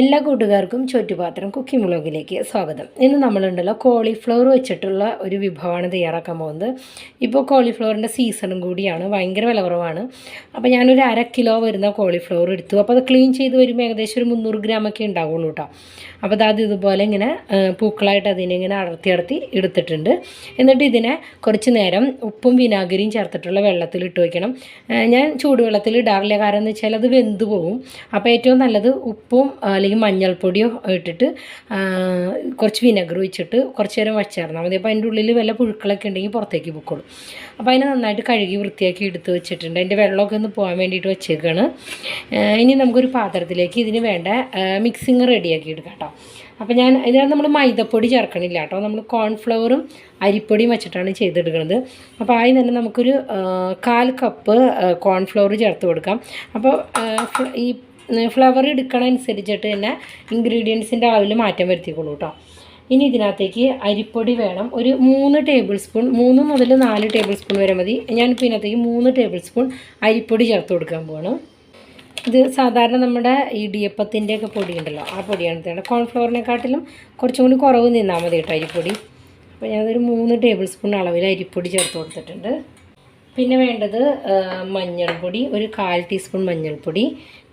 എല്ലാ കൂട്ടുകാർക്കും ചുറ്റുപാത്രം കുക്കിംഗ് വ്ളോഗിലേക്ക് സ്വാഗതം. ഇന്ന് നമ്മളുണ്ടല്ലോ കോളിഫ്ലവർ വെച്ചിട്ടുള്ള ഒരു വിഭവമാണ് തയ്യാറാക്കാൻ പോകുന്നത്. ഇപ്പോൾ കോളിഫ്ലവറിന്റെ സീസണും കൂടിയാണ് ഭയങ്കര വില കുറവാണ്. അപ്പോൾ ഞാനൊരു അര കിലോ വരുന്ന കോളിഫ്ലവർ എടുത്തു. അപ്പോൾ അത് ക്ലീൻ ചെയ്ത് വരുമ്പോൾ ഏകദേശം ഒരു മുന്നൂറ് ഗ്രാമൊക്കെ ഉണ്ടാവുള്ളൂ കേട്ടോ അപ്പോൾ അത് ഇതുപോലെ ഇങ്ങനെ പൂക്കളായിട്ട് അതിനെ ഇങ്ങനെ അടർത്തി അടർത്തി എടുത്തിട്ടുണ്ട്. എന്നിട്ട് ഇതിനെ കുറച്ച് നേരം ഉപ്പും വിനാഗിരിയും ചേർത്തിട്ടുള്ള വെള്ളത്തിൽ ഇട്ട് വയ്ക്കണം ഞാൻ ചൂടുവെള്ളത്തിൽ ഇടാറില്ല. കാരണം എന്ന് വെച്ചാൽ അത് വെന്ത് പോകും അപ്പോൾ ഏറ്റവും നല്ലത് ഉപ്പും അല്ലെങ്കിൽ മഞ്ഞൾപ്പൊടിയോ ഇട്ടിട്ട് കുറച്ച് വിനെഗർ ഒഴിച്ചിട്ട് കുറച്ച് നേരം വച്ചേർന്നാൽ മതി. അപ്പോൾ അതിന്റെ ഉള്ളിൽ വല്ല പുഴുക്കളൊക്കെ ഉണ്ടെങ്കിൽ പുറത്തേക്ക് പൊക്കോളും. അപ്പോൾ അതിനെ നന്നായിട്ട് കഴുകി വൃത്തിയാക്കി എടുത്ത് വെച്ചിട്ടുണ്ട്. അതിന്റെ വെള്ളമൊക്കെ ഒന്ന് പോകാൻ വേണ്ടിയിട്ട് വെച്ചേക്കാണ്. ഇനി നമുക്കൊരു പാത്രത്തിലേക്ക് ഇതിന് വേണ്ട മിക്സിങ് റെഡിയാക്കി എടുക്കാം കേട്ടോ. അപ്പോൾ ഞാൻ ഇതിനകത്ത് നമ്മൾ മൈദപ്പൊടി ചേർക്കണില്ല കേട്ടോ. നമ്മൾ കോൺഫ്ലവറും അരിപ്പൊടിയും വെച്ചിട്ടാണ് ചെയ്തെടുക്കുന്നത് അപ്പോൾ ആദ്യം തന്നെ നമുക്കൊരു കാൽ കപ്പ് കോൺഫ്ലവർ ചേർത്ത് കൊടുക്കാം. അപ്പോൾ ഈ ഫ്ലവർ എടുക്കണ അനുസരിച്ചിട്ട് തന്നെ ഇൻഗ്രീഡിയൻസിന്റെ അളവിൽ മാറ്റം വരുത്തിക്കോളൂ കേട്ടോ ഇനി ഇതിനകത്തേക്ക് അരിപ്പൊടി വേണം. ഒരു മൂന്ന് ടേബിൾ സ്പൂൺ മൂന്ന് മുതൽ നാല് ടേബിൾ സ്പൂൺ വരെ മതി. ഞാനിപ്പോൾ ഇതിനകത്തേക്ക് മൂന്ന് ടേബിൾ സ്പൂൺ അരിപ്പൊടി ചേർത്ത് കൊടുക്കാൻ പോവാണ്. ഇത് സാധാരണ നമ്മുടെ ഇടിയപ്പത്തിന്റെ ഒക്കെ പൊടി ഉണ്ടല്ലോ ആ പൊടിയാണ് തേണ്ടത് കോൺഫ്ലവറിനെക്കാട്ടിലും കുറച്ചും കൂടി കുറവ് നിന്നാൽ മതി കേട്ടോ അരിപ്പൊടി. അപ്പോൾ ഞാനതൊരു മൂന്ന് ടേബിൾ സ്പൂൺ അളവിൽ അരിപ്പൊടി ചേർത്ത് കൊടുത്തിട്ടുണ്ട്. പിന്നെ വേണ്ടത് മഞ്ഞൾപ്പൊടി ഒരു കാൽ ടീസ്പൂൺ മഞ്ഞൾപ്പൊടി.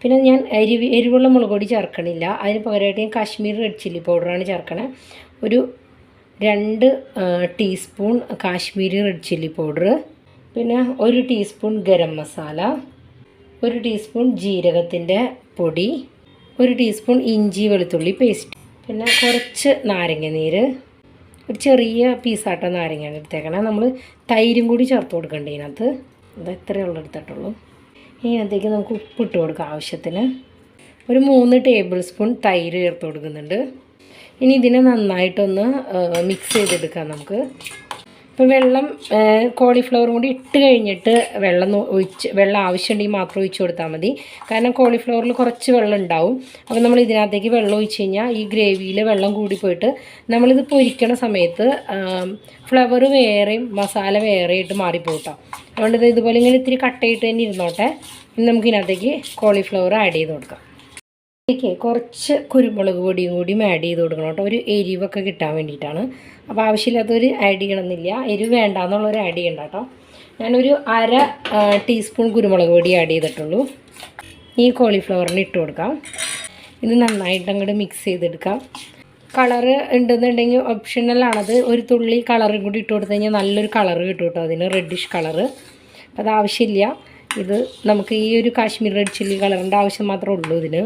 പിന്നെ ഞാൻ എരിവ് എരിവുള്ള മുളക് പൊടി ചേർക്കണില്ല. അതിന് പകരമായിട്ട് ഞാൻ കാശ്മീർ റെഡ് ചില്ലി പൗഡറാണ് ചേർക്കണത് ഒരു രണ്ട് teaspoon Kashmiri red chilli powder. പിന്നെ ഒരു ടീസ്പൂൺ ഗരം മസാല. ഒരു ടീസ്പൂൺ ജീരകത്തിന്റെ പൊടി. ഒരു ടീസ്പൂൺ ഇഞ്ചി വെളുത്തുള്ളി പേസ്റ്റ്. പിന്നെ കുറച്ച് നാരങ്ങ നീര്. ഒരു ചെറിയ പീസാട്ട നാരങ്ങയാണ് എടുത്തേക്കണേ. നമ്മൾ തൈരും കൂടി ചേർത്ത് കൊടുക്കണ്ടേ ഇതിനകത്ത്. അത് ഇത്രയേ ഉള്ളൂ എടുത്തിട്ടുള്ളൂ. ഇതിനകത്തേക്ക് നമുക്ക് ഉപ്പിട്ട് കൊടുക്കാം ആവശ്യത്തിന്. ഒരു മൂന്ന് ടേബിൾ സ്പൂൺ തൈര് ചേർത്ത് കൊടുക്കുന്നുണ്ട്. ഇനി ഇതിനെ നന്നായിട്ടൊന്ന് മിക്സ് ചെയ്തെടുക്കാം നമുക്ക്. ഇപ്പോൾ വെള്ളം കോളിഫ്ലവറും കൂടി ഇട്ട് കഴിഞ്ഞിട്ട് വെള്ളം ഒഴിച്ച് വെള്ളം ആവശ്യമുണ്ടെങ്കിൽ മാത്രം ഒഴിച്ച് കൊടുത്താൽ മതി. കാരണം കോളിഫ്ലവറിൽ കുറച്ച് വെള്ളം ഉണ്ടാവും. അപ്പോൾ നമ്മൾ ഇതിനകത്തേക്ക് വെള്ളം ഒഴിച്ച് കഴിഞ്ഞാൽ ഈ ഗ്രേവിയിൽ വെള്ളം കൂടി പോയിട്ട് നമ്മളിത് പൊരിക്കണ സമയത്ത് ഫ്ലവർ വേറെയും മസാല വേറെയായിട്ട് മാറിപ്പോട്ടോ അതുകൊണ്ട് ഇത് ഇതുപോലെ ഇങ്ങനെ ഇത്തിരി കട്ടയിട്ട് തന്നെ ഇരുന്നോട്ടെ. നമുക്ക് ഇതിനകത്തേക്ക് കോളിഫ്ലവർ ആഡ് ചെയ്ത് കൊടുക്കാം. ഇതിലേക്ക് കുറച്ച് കുരുമുളക് പൊടിയും കൂടിയും ആഡ് ചെയ്ത് കൊടുക്കണം കേട്ടോ. ഒരു എരിവൊക്കെ കിട്ടാൻ വേണ്ടിയിട്ടാണ്. അപ്പോൾ ആവശ്യമില്ലാത്തവർ ആഡ് ചെയ്യണമെന്നില്ല. എരിവ് വേണ്ട എന്നുള്ളവർ ആഡ് ചെയ്യണ്ട കേട്ടോ. ഞാനൊരു അര ടീസ്പൂൺ കുരുമുളക് പൊടി ആഡ് ചെയ്തിട്ടുള്ളൂ. ഈ കോളിഫ്ലവറിന് ഇട്ട് കൊടുക്കാം. ഇത് നന്നായിട്ട് അങ്ങോട്ട് മിക്സ് ചെയ്തെടുക്കാം. കളറ് ഉണ്ടെന്നുണ്ടെങ്കിൽ ഓപ്ഷണലാണത് ഒരു തുള്ളി കളറും കൂടി ഇട്ട് കൊടുത്തു കഴിഞ്ഞാൽ നല്ലൊരു കളർ കിട്ടും കേട്ടോ. അതിന് റെഡിഷ് കളറ്. അപ്പോൾ അത് ആവശ്യമില്ല. ഇത് നമുക്ക് ഈ ഒരു കാശ്മീർ റെഡ് ചില്ലി കളറിന്റെ ആവശ്യം മാത്രമേ ഉള്ളൂ ഇതിന്.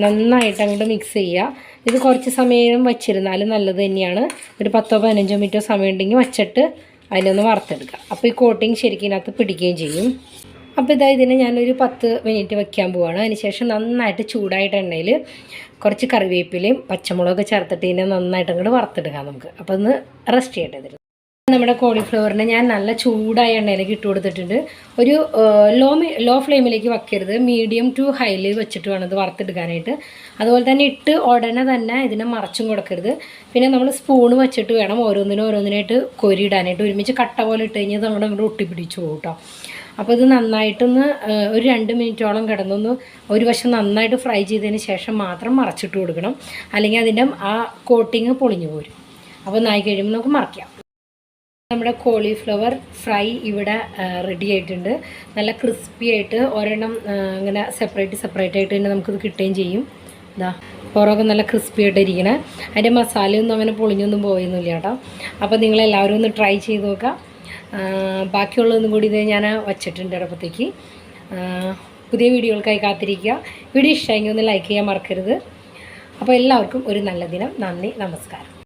നന്നായിട്ട് അങ്ങോട്ട് മിക്സ് ചെയ്യുക. ഇത് കുറച്ച് സമയം വച്ചിരുന്നാലും നല്ലത് തന്നെയാണ്. ഒരു പത്തോ പതിനഞ്ചോ മിനിറ്റോ സമയം ഉണ്ടെങ്കിൽ വച്ചിട്ട് അതിനൊന്ന് വറുത്തെടുക്കുക. അപ്പോൾ ഈ കോട്ടിങ് ശരിക്കും ഇതിനകത്ത് പിടിക്കുകയും ചെയ്യും. അപ്പോൾ ഇതാ ഇതിനെ ഞാനൊരു പത്ത് മിനിറ്റ് വെക്കാൻ പോവാണ്. അതിനുശേഷം നന്നായിട്ട് ചൂടായിട്ട് എണ്ണയിൽ കുറച്ച് കറിവേപ്പിലയും പച്ചമുളകൊക്കെ ചേർത്തിട്ട് ഇതിനെ നന്നായിട്ട് അങ്ങോട്ട് വറുത്തെടുക്കാം നമുക്ക്. അപ്പോൾ ഒന്ന് റെസ്റ്റ് ചെയ്യട്ടെ ഇതിൽ നമ്മുടെ കോളിഫ്ലവറിനെ ഞാൻ നല്ല ചൂടായ എണ്ണയിലേക്ക് ഇട്ട് കൊടുത്തിട്ടുണ്ട്. ഒരു ലോ ലോ ഫ്ലെയിമിലേക്ക് വയ്ക്കരുത് മീഡിയം ടു ഹൈയിൽ വെച്ചിട്ട് വേണം ഇത് വറുത്തെടുക്കാനായിട്ട്. അതുപോലെ തന്നെ ഇട്ട് ഉടനെ തന്നെ ഇതിനെ മറച്ചും കൊടുക്കരുത്. പിന്നെ നമ്മൾ സ്പൂൺ വെച്ചിട്ട് വേണം ഓരോന്നിനും ഓരോന്നിനായിട്ട് കൊരിയിടാനായിട്ട്. ഒരുമിച്ച് കട്ട പോലെ ഇട്ട് കഴിഞ്ഞാൽ നമ്മുടെ അങ്ങോട്ട് ഒട്ടിപ്പിടിച്ചു പോകും കേട്ടോ അപ്പോൾ ഇത് നന്നായിട്ടൊന്ന് ഒരു രണ്ട് മിനിറ്റോളം കിടന്നൊന്ന് ഒരു വശം നന്നായിട്ട് ഫ്രൈ ചെയ്തതിന് ശേഷം മാത്രം മറച്ചിട്ട് കൊടുക്കണം. അല്ലെങ്കിൽ അതിന്റെ ആ കോട്ടിങ് പൊളിഞ്ഞു പോരും. അപ്പോൾ നായി കഴിയുമ്പോൾ നമുക്ക് മറക്കാം. നമ്മുടെ കോളിഫ്ലവർ ഫ്രൈ ഇവിടെ റെഡി ആയിട്ടുണ്ട്. നല്ല ക്രിസ്പി ആയിട്ട് ഒരെണ്ണം ഇങ്ങനെ സെപ്പറേറ്റ് സെപ്പറേറ്റ് ആയിട്ട് തന്നെ നമുക്കിത് കിട്ടുകയും ചെയ്യും. ഇതാ പുറമൊക്കെ നല്ല ക്രിസ്പി ആയിട്ട് ഇരിക്കണേ അതിന്റെ മസാലയൊന്നും അങ്ങനെ പൊളിഞ്ഞൊന്നും പോയൊന്നുമില്ല കേട്ടോ. അപ്പോൾ നിങ്ങളെല്ലാവരും ഒന്ന് ട്രൈ ചെയ്ത് നോക്കാം. ബാക്കിയുള്ളതൊന്നും കൂടി ഇത് ഞാൻ വച്ചിട്ടുണ്ട് ഇടപ്പത്തേക്ക് പുതിയ വീഡിയോകൾക്കായി കാത്തിരിക്കുക. വീഡിയോ ഇഷ്ടമെങ്കിൽ ഒന്ന് ലൈക്ക് ചെയ്യാൻ മറക്കരുത്. അപ്പോൾ എല്ലാവർക്കും ഒരു നല്ല ദിനം. നന്ദി നമസ്കാരം.